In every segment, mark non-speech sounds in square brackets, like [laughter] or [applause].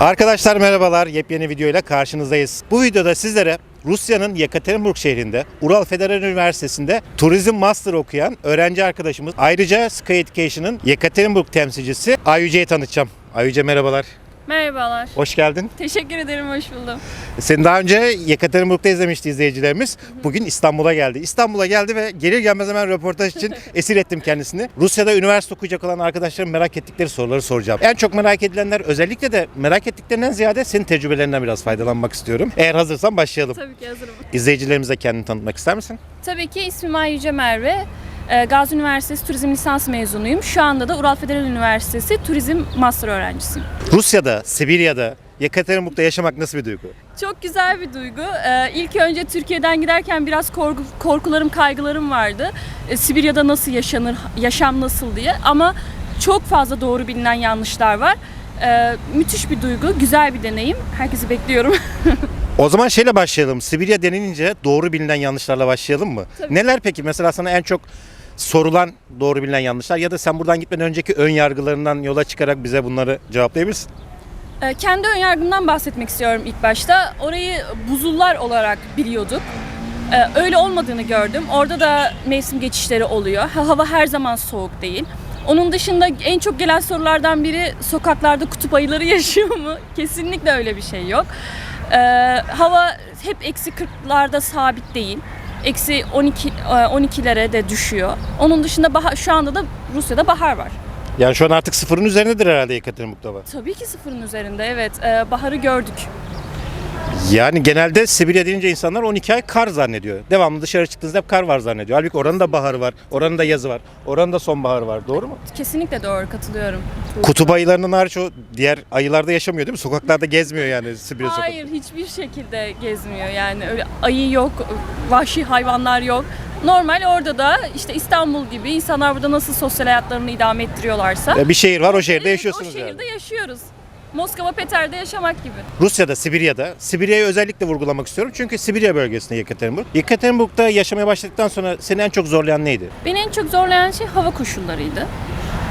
Arkadaşlar merhabalar. Yepyeni videoyla karşınızdayız. Bu videoda sizlere Rusya'nın Yekaterinburg şehrinde Ural Federal Üniversitesi'nde turizm master okuyan öğrenci arkadaşımız ayrıca Sky Education'ın Yekaterinburg temsilcisi Ayüce'yi tanıtacağım. Ayüce merhabalar. Merhabalar. Hoş geldin. Teşekkür ederim, hoş buldum. Seni daha önce Yekaterinburg'da izlemişti izleyicilerimiz. Bugün İstanbul'a geldi. İstanbul'a geldi ve gelir gelmez hemen röportaj için [laughs] esir ettim kendisini. Rusya'da üniversite okuyacak olan arkadaşlarım merak ettikleri soruları soracağım. En çok merak edilenler özellikle de merak ettiklerinden ziyade senin tecrübelerinden biraz faydalanmak istiyorum. Eğer hazırsan başlayalım. Tabii ki hazırım. İzleyicilerimize kendini tanıtmak ister misin? Tabii ki ismim Ay Yüce Merve. Ee, Gazi Üniversitesi Turizm Lisans mezunuyum. Şu anda da Ural Federal Üniversitesi Turizm Master öğrencisiyim. Rusya'da, Sibirya'da, Yekaterinburg'da yaşamak nasıl bir duygu? Çok güzel bir duygu. Ee, ilk önce Türkiye'den giderken biraz korku, korkularım, kaygılarım vardı. Ee, Sibirya'da nasıl yaşanır, yaşam nasıl diye. Ama çok fazla doğru bilinen yanlışlar var. Ee, müthiş bir duygu, güzel bir deneyim. Herkesi bekliyorum. [laughs] O zaman şeyle başlayalım. Sibirya denilince doğru bilinen yanlışlarla başlayalım mı? Tabii. Neler peki? Mesela sana en çok sorulan doğru bilinen yanlışlar ya da sen buradan gitmeden önceki ön yargılarından yola çıkarak bize bunları cevaplayabilirsin. Ee, Kendi önyargımdan bahsetmek istiyorum ilk başta. Orayı buzullar olarak biliyorduk. Ee, Öyle olmadığını gördüm. Orada da mevsim geçişleri oluyor. Ha- Hava her zaman soğuk değil. Onun dışında en çok gelen sorulardan biri sokaklarda kutup ayıları [laughs] yaşıyor mu? Kesinlikle öyle bir şey yok. Ee, hava hep eksi 40'larda sabit değil. Eksi 12 e, 12'lere de düşüyor. Onun dışında bahar, şu anda da Rusya'da bahar var. Yani şu an artık sıfırın üzerindedir herhalde Yekaterinburg'da var. Tabii ki sıfırın üzerinde evet. Ee, baharı gördük. Yani genelde Sibirya deyince insanlar 12 ay kar zannediyor. Devamlı dışarı çıktığınızda hep kar var zannediyor. Halbuki oranın da baharı var, oranın da yazı var, oranın da sonbaharı var. Doğru mu? Kesinlikle doğru katılıyorum. Kutup ayılarının hariç o diğer ayılarda yaşamıyor değil mi? Sokaklarda gezmiyor yani Sibirya sokakları. Hayır hiçbir şekilde gezmiyor yani öyle ayı yok, vahşi hayvanlar yok. Normal orada da işte İstanbul gibi insanlar burada nasıl sosyal hayatlarını idame ettiriyorlarsa. Bir şehir var o şehirde Evet, yaşıyorsunuz O şehirde yani. yaşıyoruz. Moskova, Peter'de yaşamak gibi. Rusya'da, Sibirya'da. Sibirya'yı özellikle vurgulamak istiyorum. Çünkü Sibirya bölgesinde Yekaterinburg. Yekaterinburg'da yaşamaya başladıktan sonra seni en çok zorlayan neydi? Beni en çok zorlayan şey hava koşullarıydı.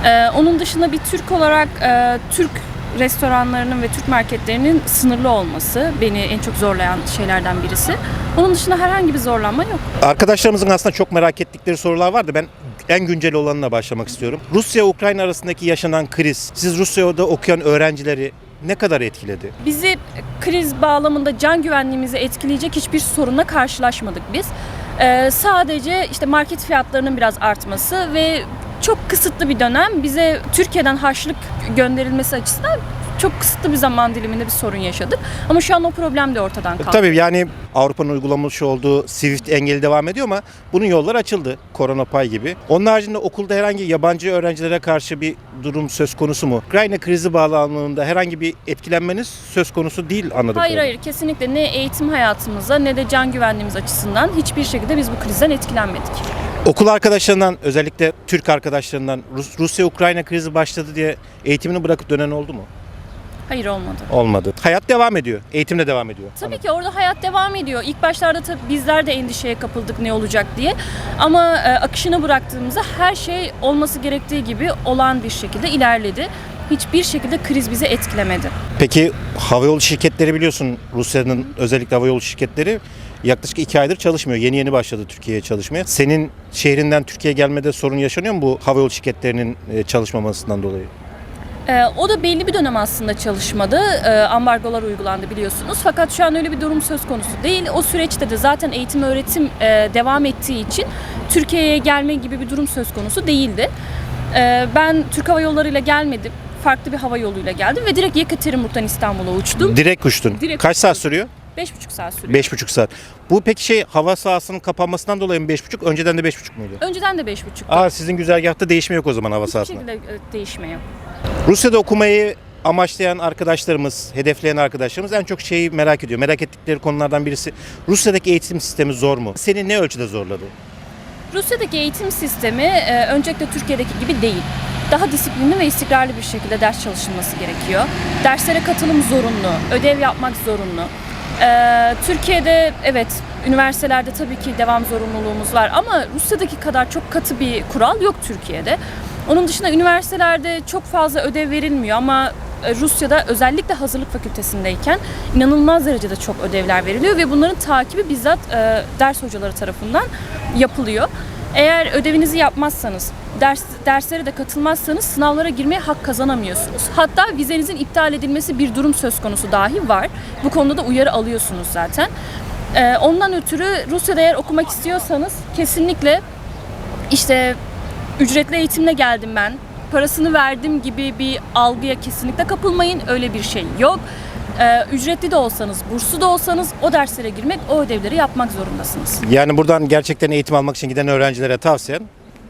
Ee, onun dışında bir Türk olarak e, Türk restoranlarının ve Türk marketlerinin sınırlı olması beni en çok zorlayan şeylerden birisi. Onun dışında herhangi bir zorlanma yok. Arkadaşlarımızın aslında çok merak ettikleri sorular vardı. Ben en güncel olanına başlamak istiyorum. Rusya-Ukrayna arasındaki yaşanan kriz, siz Rusya'da okuyan öğrencileri ne kadar etkiledi? Bizi kriz bağlamında can güvenliğimizi etkileyecek hiçbir sorunla karşılaşmadık biz. Ee, sadece işte market fiyatlarının biraz artması ve çok kısıtlı bir dönem bize Türkiye'den harçlık gönderilmesi açısından çok kısıtlı bir zaman diliminde bir sorun yaşadık. Ama şu an o problem de ortadan kalktı. Tabii yani Avrupa'nın uygulamış olduğu Swift engeli devam ediyor ama bunun yolları açıldı. Korona pay gibi. Onun haricinde okulda herhangi yabancı öğrencilere karşı bir durum söz konusu mu? Ukrayna krizi bağlamında herhangi bir etkilenmeniz söz konusu değil anladım. Hayır hayır kesinlikle ne eğitim hayatımıza ne de can güvenliğimiz açısından hiçbir şekilde biz bu krizden etkilenmedik. Okul arkadaşlarından özellikle Türk arkadaşlarından Rus- Rusya-Ukrayna krizi başladı diye eğitimini bırakıp dönen oldu mu? Hayır olmadı. Olmadı. Hayat devam ediyor. Eğitim de devam ediyor. Tabii ki orada hayat devam ediyor. İlk başlarda tabii bizler de endişeye kapıldık ne olacak diye. Ama e, akışına bıraktığımızda her şey olması gerektiği gibi olan bir şekilde ilerledi. Hiçbir şekilde kriz bizi etkilemedi. Peki havayolu şirketleri biliyorsun Rusya'nın özellikle havayolu şirketleri yaklaşık iki aydır çalışmıyor. Yeni yeni başladı Türkiye'ye çalışmaya. Senin şehrinden Türkiye'ye gelmede sorun yaşanıyor mu bu havayolu şirketlerinin e, çalışmamasından dolayı? E, o da belli bir dönem aslında çalışmadı. E, ambargolar uygulandı biliyorsunuz. Fakat şu an öyle bir durum söz konusu değil. O süreçte de zaten eğitim öğretim e, devam ettiği için Türkiye'ye gelme gibi bir durum söz konusu değildi. E, ben Türk Hava Yolları ile gelmedim. Farklı bir hava yoluyla geldim ve direkt Yekaterinburg'dan İstanbul'a uçtum. Direkt uçtun. Direkt Kaç saat uçtum. sürüyor? Beş buçuk saat sürüyor. Beş buçuk saat. Bu peki şey hava sahasının kapanmasından dolayı mı beş buçuk? Önceden de beş buçuk muydu? Önceden de beş buçuk. Aa sizin güzergahta değişme yok o zaman hava Hiçbir sahasında. şekilde e, değişme yok. Rusya'da okumayı amaçlayan arkadaşlarımız, hedefleyen arkadaşlarımız en çok şeyi merak ediyor. Merak ettikleri konulardan birisi Rusya'daki eğitim sistemi zor mu? Seni ne ölçüde zorladı? Rusya'daki eğitim sistemi e, öncelikle Türkiye'deki gibi değil. Daha disiplinli ve istikrarlı bir şekilde ders çalışılması gerekiyor. Derslere katılım zorunlu, ödev yapmak zorunlu. E, Türkiye'de evet üniversitelerde tabii ki devam zorunluluğumuz var ama Rusya'daki kadar çok katı bir kural yok Türkiye'de. Onun dışında üniversitelerde çok fazla ödev verilmiyor ama e, Rusya'da özellikle hazırlık fakültesindeyken inanılmaz derecede çok ödevler veriliyor ve bunların takibi bizzat e, ders hocaları tarafından yapılıyor. Eğer ödevinizi yapmazsanız, ders derslere de katılmazsanız sınavlara girmeye hak kazanamıyorsunuz. Hatta vizenizin iptal edilmesi bir durum söz konusu dahi var. Bu konuda da uyarı alıyorsunuz zaten. E, ondan ötürü Rusya'da eğer okumak istiyorsanız kesinlikle işte ücretli eğitimle geldim ben, parasını verdim gibi bir algıya kesinlikle kapılmayın. Öyle bir şey yok. Ee, ücretli de olsanız, burslu da olsanız o derslere girmek, o ödevleri yapmak zorundasınız. Yani buradan gerçekten eğitim almak için giden öğrencilere tavsiyen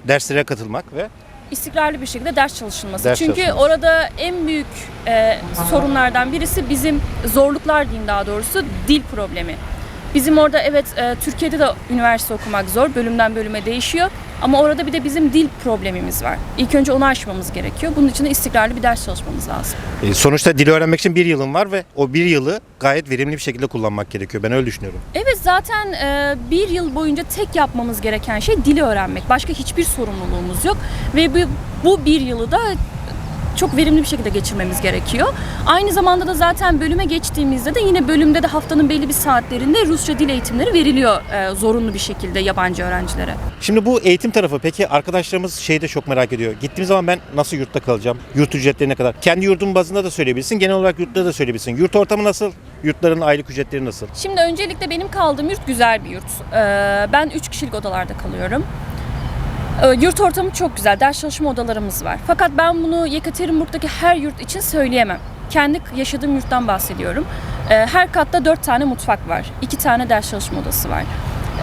derslere katılmak ve İstikrarlı bir şekilde ders çalışılması. Ders Çünkü çalışılması. orada en büyük e, sorunlardan birisi bizim zorluklar diyeyim daha doğrusu dil problemi. Bizim orada evet e, Türkiye'de de üniversite okumak zor, bölümden bölüme değişiyor. Ama orada bir de bizim dil problemimiz var. İlk önce onu aşmamız gerekiyor. Bunun için de istikrarlı bir ders çalışmamız lazım. e, sonuçta dili öğrenmek için bir yılın var ve o bir yılı gayet verimli bir şekilde kullanmak gerekiyor. Ben öyle düşünüyorum. Evet zaten e, bir yıl boyunca tek yapmamız gereken şey dili öğrenmek. Başka hiçbir sorumluluğumuz yok. Ve bu, bu bir yılı da çok verimli bir şekilde geçirmemiz gerekiyor. Aynı zamanda da zaten bölüme geçtiğimizde de yine bölümde de haftanın belli bir saatlerinde Rusça dil eğitimleri veriliyor e, zorunlu bir şekilde yabancı öğrencilere. Şimdi bu eğitim tarafı peki arkadaşlarımız şeyi de çok merak ediyor. Gittiğim zaman ben nasıl yurtta kalacağım? Yurt ücretleri ne kadar? Kendi yurdun bazında da söyleyebilirsin. Genel olarak yurtta da söyleyebilirsin. Yurt ortamı nasıl? Yurtların aylık ücretleri nasıl? Şimdi öncelikle benim kaldığım yurt güzel bir yurt. Ee, ben 3 kişilik odalarda kalıyorum. Ee, Yurt ortamı çok güzel, ders çalışma odalarımız var. Fakat ben bunu Yekaterinburg'daki her yurt için söyleyemem. Kendi yaşadığım yurttan bahsediyorum. Ee, Her katta 4 tane mutfak var, 2 tane ders çalışma odası var.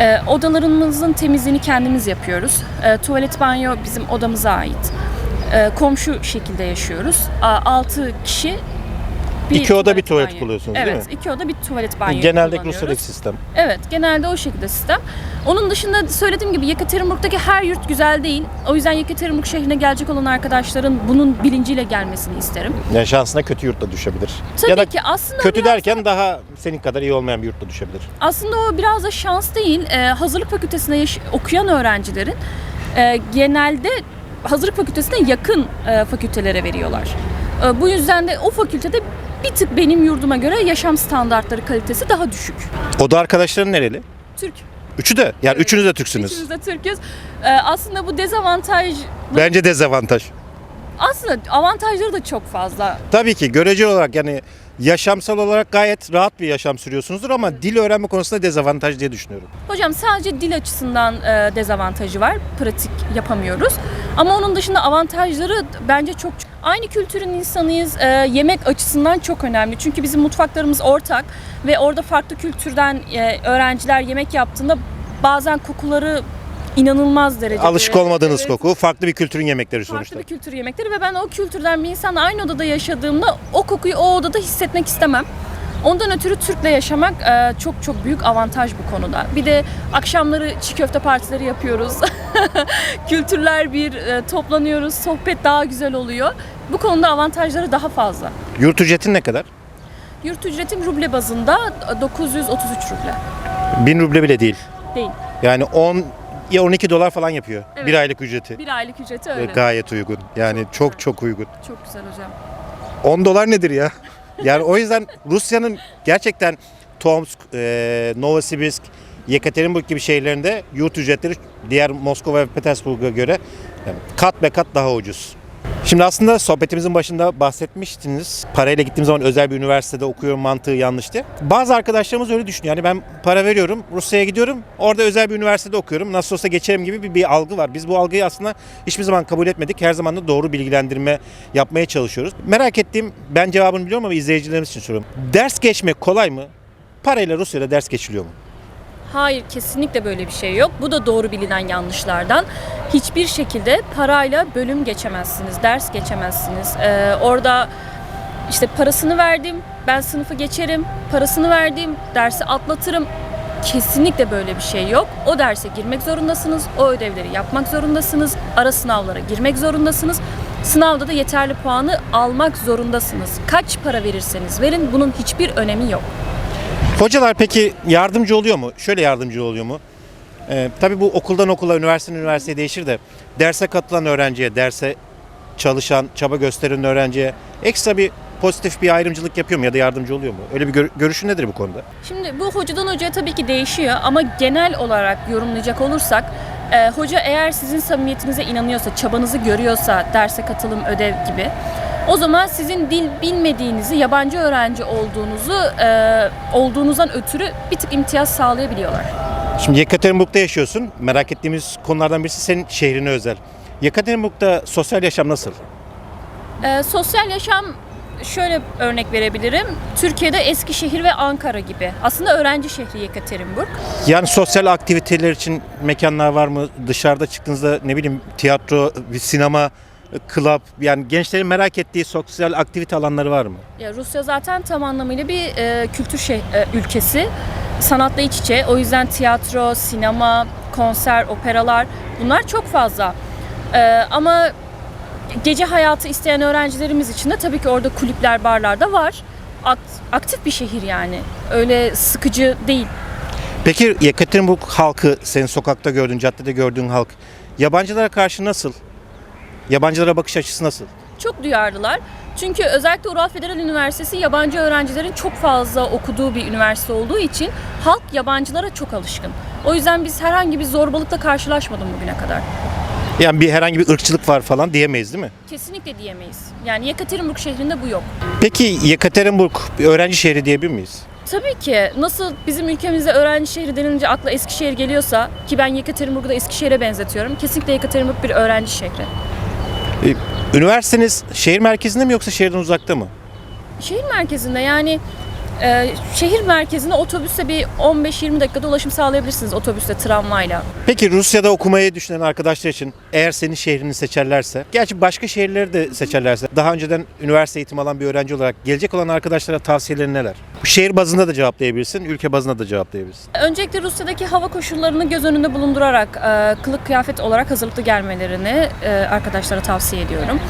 Ee, Odalarımızın temizliğini kendimiz yapıyoruz. Tuvalet banyo bizim odamıza ait. Komşu şekilde yaşıyoruz. 6 kişi İki oda bir tuvalet banyo. kullanıyorsunuz, evet, değil mi? iki oda bir tuvalet banyo Genelde. Rusya'daki sistem. Evet, genelde o şekilde sistem. Onun dışında söylediğim gibi Yekaterinburg'daki her yurt güzel değil. O yüzden Yekaterinburg şehrine gelecek olan arkadaşların bunun bilinciyle gelmesini isterim. Yani şansına kötü yurtta düşebilir. Tabii ya da ki aslında kötü derken daha senin kadar iyi olmayan bir yurtta düşebilir. aslında o biraz da şans değil. Ee, hazırlık fakültesinde okuyan öğrencilerin e, genelde hazırlık fakültesine yakın e, fakültelere veriyorlar. E, bu yüzden de o fakültede bir tık benim yurduma göre yaşam standartları kalitesi daha düşük. Oda arkadaşların nereli? Türk. Üçü de. Yani üçünüz de Türksünüz. Üçümüz de Türk'üz. Ee, aslında bu dezavantaj Bence dezavantaj. aslında avantajları da çok fazla. Tabii ki göreceli olarak yani yaşamsal olarak gayet rahat bir yaşam sürüyorsunuzdur ama dil öğrenme konusunda dezavantaj diye düşünüyorum. Hocam sadece dil açısından e, dezavantajı var. Pratik yapamıyoruz. Ama onun dışında avantajları bence çok aynı kültürün insanıyız. E, yemek açısından çok önemli. Çünkü bizim mutfaklarımız ortak ve orada farklı kültürden e, öğrenciler yemek yaptığında bazen kokuları inanılmaz derecede. Alışık olmadığınız Evet. koku, farklı bir kültürün yemekleri farklı sonuçta. bir kültür yemekleri ve ben o kültürden bir insanla aynı odada yaşadığımda o kokuyu o odada hissetmek istemem. Ondan ötürü Türk'le yaşamak e, çok çok büyük avantaj bu konuda. Bir de akşamları çiğ köfte partileri yapıyoruz. [laughs] [laughs] Kültürler bir e, toplanıyoruz, sohbet daha güzel oluyor. Bu konuda avantajları daha fazla. Yurt ücretin ne kadar? Yurt ücretim ruble bazında 933 ruble. 1000 ruble bile değil. Değil. Yani 10 ya 12 dolar falan yapıyor. Evet. Bir aylık ücreti. Bir aylık ücreti Ve öyle. Gayet uygun. Yani çok çok uygun. Çok güzel hocam. 10 dolar nedir ya? [laughs] Yani o yüzden Rusya'nın gerçekten Tomsk, e, Novosibirsk, Yekaterinburg gibi şehirlerinde yurt ücretleri diğer Moskova ve Petersburg'a göre kat be kat daha ucuz. Şimdi aslında sohbetimizin başında bahsetmiştiniz. Parayla gittiğim zaman özel bir üniversitede okuyorum mantığı yanlıştı. Bazı arkadaşlarımız öyle düşünüyor. Yani ben para veriyorum, Rusya'ya gidiyorum, orada özel bir üniversitede okuyorum. Nasıl olsa geçerim gibi bir, bir algı var. Biz bu algıyı aslında hiçbir zaman kabul etmedik. Her zaman da doğru bilgilendirme yapmaya çalışıyoruz. Merak ettiğim, ben cevabını biliyorum ama izleyicilerimiz için soruyorum. Ders geçmek kolay mı? Parayla Rusya'da ders geçiliyor mu? Hayır kesinlikle böyle bir şey yok. Bu da doğru bilinen yanlışlardan. Hiçbir şekilde parayla bölüm geçemezsiniz, ders geçemezsiniz. Ee, orada işte parasını verdim, ben sınıfı geçerim, parasını verdim, dersi atlatırım. Kesinlikle böyle bir şey yok. O derse girmek zorundasınız, o ödevleri yapmak zorundasınız, ara sınavlara girmek zorundasınız. Sınavda da yeterli puanı almak zorundasınız. Kaç para verirseniz verin bunun hiçbir önemi yok. Hocalar peki yardımcı oluyor mu? Şöyle yardımcı oluyor mu? Ee, tabii bu okuldan okula, üniversiteden üniversiteye değişir de derse katılan öğrenciye, derse çalışan, çaba gösteren öğrenciye ekstra bir pozitif bir ayrımcılık yapıyor mu ya da yardımcı oluyor mu? Öyle bir gör- görüşün nedir bu konuda? Şimdi bu hocadan hocaya tabii ki değişiyor ama genel olarak yorumlayacak olursak e, hoca eğer sizin samimiyetinize inanıyorsa, çabanızı görüyorsa, derse katılım, ödev gibi o zaman sizin dil bilmediğinizi, yabancı öğrenci olduğunuzu e, olduğunuzdan ötürü bir tık imtiyaz sağlayabiliyorlar. Şimdi Yekaterinburg'da yaşıyorsun. Merak ettiğimiz konulardan birisi senin şehrine özel. Yekaterinburg'da sosyal yaşam nasıl? E, sosyal yaşam şöyle örnek verebilirim. Türkiye'de Eskişehir ve Ankara gibi. Aslında öğrenci şehri Yekaterinburg. Yani sosyal aktiviteler için mekanlar var mı? Dışarıda çıktığınızda ne bileyim tiyatro, bir sinema, club yani gençlerin merak ettiği sosyal aktivite alanları var mı? Ya Rusya zaten tam anlamıyla bir e, kültür şey, e, ülkesi. Sanatla iç içe. O yüzden tiyatro, sinema, konser, operalar bunlar çok fazla. E, ama gece hayatı isteyen öğrencilerimiz için de tabii ki orada kulüpler, barlar da var. Akt- aktif bir şehir yani. Öyle sıkıcı değil. Peki Yekaterinburg halkı, senin sokakta gördüğün, caddede gördüğün halk yabancılara karşı nasıl? Yabancılara bakış açısı nasıl? Çok duyarlılar. Çünkü özellikle Ural Federal Üniversitesi yabancı öğrencilerin çok fazla okuduğu bir üniversite olduğu için halk yabancılara çok alışkın. O yüzden biz herhangi bir zorbalıkla karşılaşmadım bugüne kadar. Yani bir herhangi bir ırkçılık var falan diyemeyiz değil mi? Kesinlikle diyemeyiz. Yani Yekaterinburg şehrinde bu yok. Peki Yekaterinburg bir öğrenci şehri diyebilir miyiz? Tabii ki nasıl bizim ülkemizde öğrenci şehri denince akla Eskişehir geliyorsa ki ben Yekaterinburg'u da Eskişehir'e benzetiyorum. Kesinlikle Yekaterinburg bir öğrenci şehri. Ee, Üniversiteniz şehir merkezinde mi yoksa şehirden uzakta mı? Şehir merkezinde yani e, şehir merkezine otobüse bir 15-20 dakikada ulaşım sağlayabilirsiniz otobüsle, tramvayla. Peki Rusya'da okumayı düşünen arkadaşlar için eğer senin şehrini seçerlerse, gerçi başka şehirleri de seçerlerse, daha önceden üniversite eğitimi alan bir öğrenci olarak gelecek olan arkadaşlara tavsiyelerin neler? Şehir bazında da cevaplayabilirsin, ülke bazında da cevaplayabilirsin. Öncelikle Rusya'daki hava koşullarını göz önünde bulundurarak e, kılık kıyafet olarak hazırlıklı gelmelerini e, arkadaşlara tavsiye ediyorum.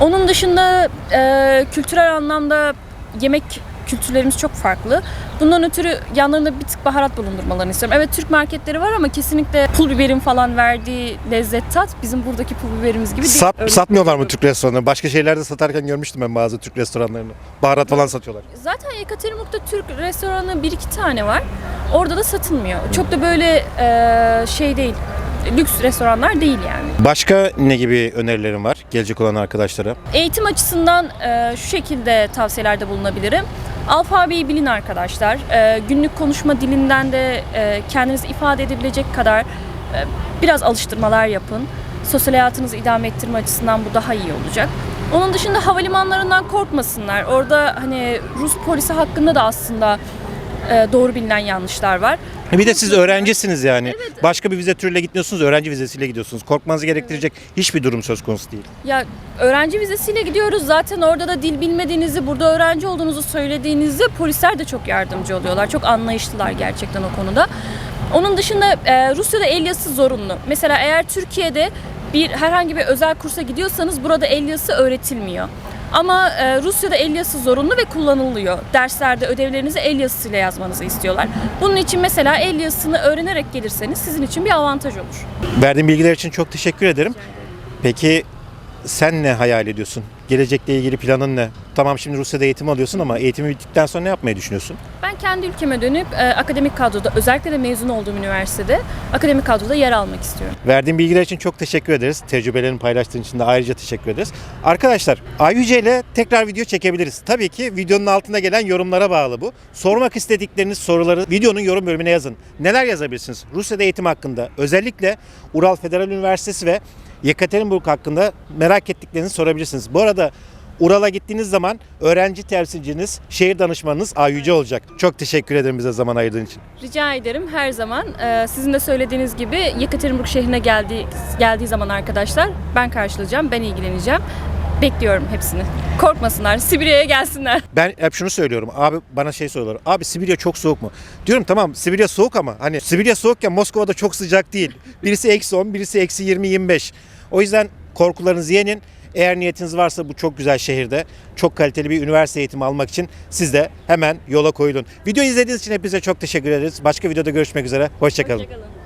Onun dışında e, kültürel anlamda yemek kültürlerimiz çok farklı. Bundan ötürü yanlarında bir tık baharat bulundurmalarını istiyorum. Evet Türk marketleri var ama kesinlikle pul biberin falan verdiği lezzet tat bizim buradaki pul biberimiz gibi değil. Sat, Öyle satmıyorlar mı. Türk restoranları? Başka şeylerde satarken görmüştüm ben bazı Türk restoranlarını. Baharat falan satıyorlar. Zaten Yekaterinburg'da Türk restoranı bir iki tane var. Orada da satılmıyor. Çok da böyle e, şey değil. Lüks restoranlar değil yani. Başka ne gibi önerilerin var gelecek olan arkadaşlara? Eğitim açısından e, şu şekilde tavsiyelerde bulunabilirim. Alfabeyi bilin arkadaşlar. E, günlük konuşma dilinden de e, kendinizi ifade edebilecek kadar e, biraz alıştırmalar yapın. Sosyal hayatınızı idame ettirme açısından bu daha iyi olacak. Onun dışında havalimanlarından korkmasınlar. Orada hani Rus polisi hakkında da aslında doğru bilinen yanlışlar var. Bir de siz öğrencisiniz yani. Başka bir vize türüyle gitmiyorsunuz, öğrenci vizesiyle gidiyorsunuz. Korkmanızı gerektirecek hiçbir durum söz konusu değil. Ya öğrenci vizesiyle gidiyoruz. Zaten orada da dil bilmediğinizi, burada öğrenci olduğunuzu söylediğinizde polisler de çok yardımcı oluyorlar. Çok anlayışlılar gerçekten o konuda. Onun dışında e, Rusya'da el yazısı zorunlu. Mesela eğer Türkiye'de bir herhangi bir özel kursa gidiyorsanız burada el yazısı öğretilmiyor. Ama e, Rusya'da el yazısı zorunlu ve kullanılıyor. Derslerde ödevlerinizi el yazısıyla yazmanızı istiyorlar. Bunun için mesela el yazısını öğrenerek gelirseniz sizin için bir avantaj olur. Verdiğin bilgiler için çok teşekkür ederim. Peki sen ne hayal ediyorsun? Gelecekle ilgili planın ne? Tamam şimdi Rusya'da eğitim alıyorsun ama eğitimi bittikten sonra ne yapmayı düşünüyorsun? Kendi ülkeme dönüp e, akademik kadroda özellikle de mezun olduğum üniversitede akademik kadroda yer almak istiyorum. Verdiğin bilgiler için çok teşekkür ederiz. Tecrübelerini paylaştığın için de ayrıca teşekkür ederiz. Arkadaşlar Ayyüce ile tekrar video çekebiliriz. Tabii ki videonun altına gelen yorumlara bağlı bu. Sormak istedikleriniz soruları videonun yorum bölümüne yazın. Neler yazabilirsiniz? Rusya'da eğitim hakkında özellikle Ural Federal Üniversitesi ve Yekaterinburg hakkında merak ettiklerinizi sorabilirsiniz. Bu arada Ural'a gittiğiniz zaman öğrenci temsilciniz, şehir danışmanınız Ayyüce olacak. Çok teşekkür ederim bize zaman ayırdığın için. Rica ederim her zaman e, sizin de söylediğiniz gibi Yekaterinburg şehrine geldiği, geldiği zaman arkadaşlar ben karşılayacağım, ben ilgileneceğim. Bekliyorum hepsini. Korkmasınlar, Sibirya'ya gelsinler. Ben hep şunu söylüyorum. Abi bana şey soruyorlar. Abi Sibirya çok soğuk mu? Diyorum tamam Sibirya soğuk ama hani Sibirya soğukken Moskova'da çok sıcak değil. Birisi eksi 10, birisi eksi 20-25. O yüzden korkularınızı yenin. Eğer niyetiniz varsa bu çok güzel şehirde çok kaliteli bir üniversite eğitimi almak için siz de hemen yola koyulun. Video izlediğiniz için hepinize çok teşekkür ederiz. Başka videoda görüşmek üzere. Hoşçakalın. Hoşçakalın.